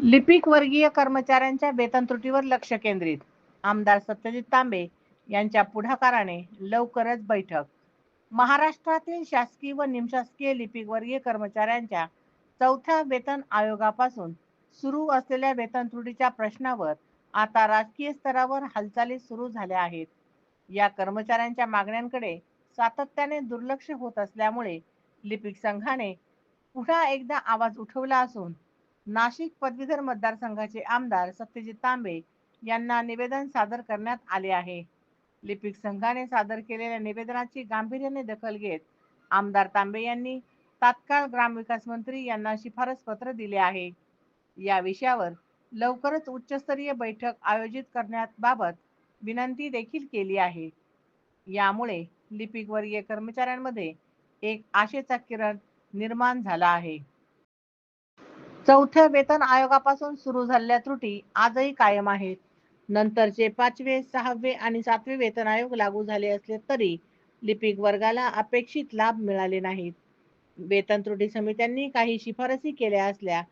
लिपिक वर्गीय कर्मचाऱ्यांच्या वेतन त्रुटीवर लक्ष केंद्रित. आमदार सत्यजित तांबे यांच्या पुढाकाराने लवकरच बैठक. महाराष्ट्रातील शासकीय व निमशासकीय लिपिक वर्गीय कर्मचाऱ्यांच्या चौथ्या वेतन आयोगापासून सुरू असलेल्या वेतन त्रुटीच्या प्रश्नावर आता राजकीय स्तरावर हालचाली सुरू झाल्या आहेत. या कर्मचाऱ्यांच्या मागण्यांकडे सातत्याने दुर्लक्ष होत असल्यामुळे लिपिक संघाने पुन्हा एकदा आवाज उठवला असून नाशिक पदवीधर मतदारसंघाचे आमदार सत्यजित तांबे यांना निवेदन सादर करण्यात आले आहे. लिपिक संघाने सादर केलेल्या निवेदनाची गांभीर्याने दखल घेत आमदार तांबे यांनी तात्काळ ग्रामविकास मंत्री यांना शिफारस पत्र दिले आहे. या विषयावर लवकरच उच्चस्तरीय बैठक आयोजित करण्याबाबत विनंती देखील केली आहे. यामुळे लिपिक वर्गीय कर्मचाऱ्यांमध्ये एक आशेचा किरण निर्माण झाला आहे. चौथ्या वेतन आयोगापासून सुरू झालेल्या त्रुटी आजही कायम आहेत. नंतरचे पाचवे सहावे आणि सातवे वेतन आयोग लागू झाले असले तरी लिपिक वर्गाला अपेक्षित लाभ मिळाले नाहीत. वेतन त्रुटी समित्यांनी काही शिफारसी केल्या असल्या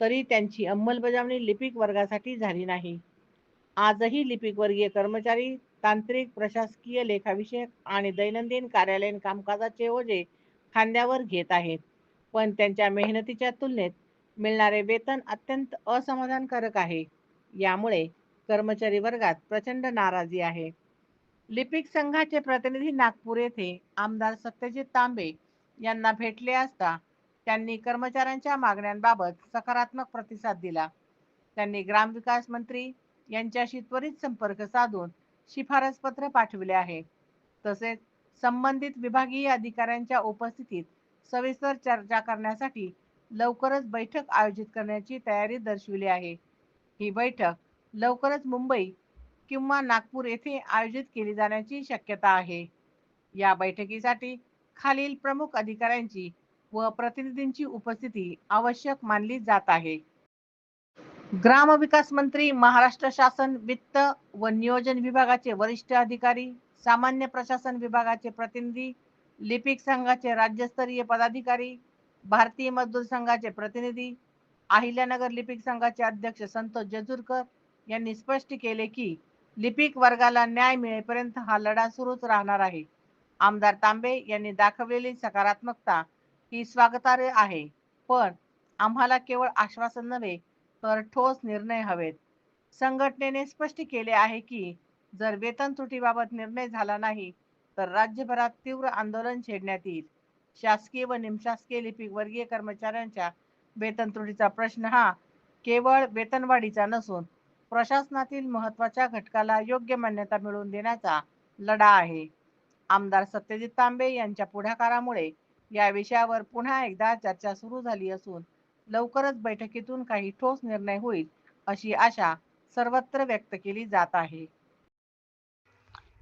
तरी त्यांची अंमलबजावणी लिपिक वर्गासाठी झाली नाही. आजही लिपिक वर्गीय कर्मचारी तांत्रिक प्रशासकीय लेखाविषयक आणि दैनंदिन कार्यालयीन कामकाजाचे ओझे खांद्यावर घेत आहेत. पण त्यांच्या मेहनतीच्या तुलनेत मिळणारे वेतन अत्यंत असमाधानकारक आहे. यामुळे कर्मचारी वर्गात प्रचंड नाराजी आहे. लिपिक संघाचे प्रतिनिधी नागपूर येथे आमदार सत्यजित तांबे यांना भेटले असता त्यांनी कर्मचाऱ्यांच्या मागण्यांबाबत सकारात्मक प्रतिसाद दिला. त्यांनी ग्रामविकास मंत्री यांच्याशी त्वरित संपर्क साधून शिफारस पत्र पाठविले आहे. तसेच संबंधित विभागीय अधिकाऱ्यांच्या उपस्थितीत सविस्तर चर्चा करण्यासाठी लवकरच बैठक आयोजित करण्याची तयारी दर्शविली आहे. ही बैठक लवकरच मुंबई किंवा नागपूर येथे आयोजित केली जाण्याची शक्यता आहे. या बैठकीसाठी खालील प्रमुख अधिकाऱ्यांची व प्रतिनिधींची उपस्थिती आवश्यक मानली जात आहे. ग्रामविकास मंत्री महाराष्ट्र शासन वित्त व नियोजन विभागाचे वरिष्ठ अधिकारी सामान्य प्रशासन विभागाचे प्रतिनिधी लिपिक संघाचे राज्यस्तरीय पदाधिकारी भारतीय मजदूर संघाचे प्रतिनिधी अहिल्यानगर लिपिक संघाचे अध्यक्ष संतोष जेजूरकर यांनी स्पष्ट केले की लिपिक वर्गाला न्याय मिळेपर्यंत हा लढा सुरूच राहणार आहे. आमदार तांबे यांनी दाखवलेली सकारात्मकता ही स्वागतार्ह आहे पण आम्हाला केवळ आश्वासन नव्हे तर ठोस निर्णय हवेत. संघटनेने स्पष्ट केले आहे की जर वेतन त्रुटीबाबत निर्णय झाला नाही तर राज्यभरात तीव्र आंदोलन छेडण्यात येईल. शासकीय व निमशासकीय लिपिक वर्गीय कर्मचाऱ्यांच्या वेतन त्रुटीचा प्रश्न हा केवळ वेतनवाढीचा नसून प्रशासनातील महत्त्वाच्या घटकाला योग्य मान्यता मिळवून देण्याचा लढा आहे. आमदार सत्यजित तांबे यांच्या पुढाकारामुळे या विषयावर पुन्हा एकदा चर्चा सुरू झाली असून लवकरच बैठकीतून काही ठोस निर्णय होईल अशी आशा सर्वत्र व्यक्त केली जात आहे.